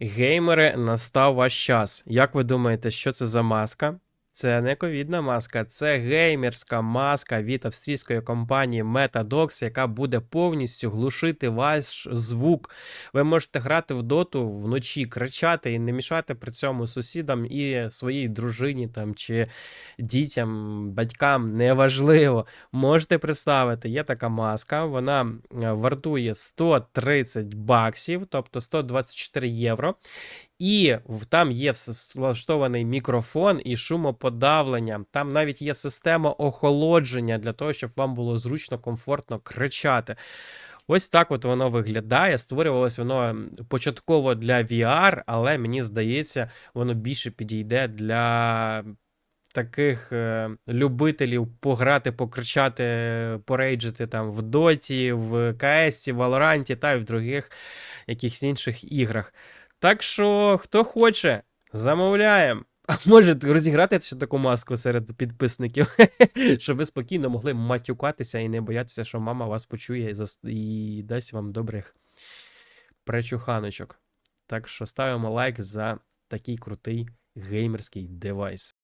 Геймери, настав ваш час. Як ви думаєте, що це за маска? Це не ковідна маска, це геймерська маска від австрійської компанії MetaDox, яка буде повністю глушити ваш звук. Ви можете грати в доту вночі, кричати і не мішати при цьому сусідам і своїй дружині там чи дітям, батькам, неважливо. Можете представити, є така маска, вона вартує 130 баксів, тобто 124 євро. І там є влаштований мікрофон і шумоподавлення. Там навіть є система охолодження для того, щоб вам було зручно, комфортно кричати. Ось так от воно виглядає. Створювалось воно початково для VR, але мені здається, воно більше підійде для таких е, любителів пограти, покричати, порейджити там в Доті, в КС, в Валоранті та й в других якихось інших іграх. Так що, хто хоче, замовляємо. А може розіграти ще таку маску серед підписників, щоб ви спокійно могли матюкатися і не боятися, що мама вас почує і, і дасть вам добрих пречуханочок. Так що ставимо лайк за такий крутий геймерський девайс.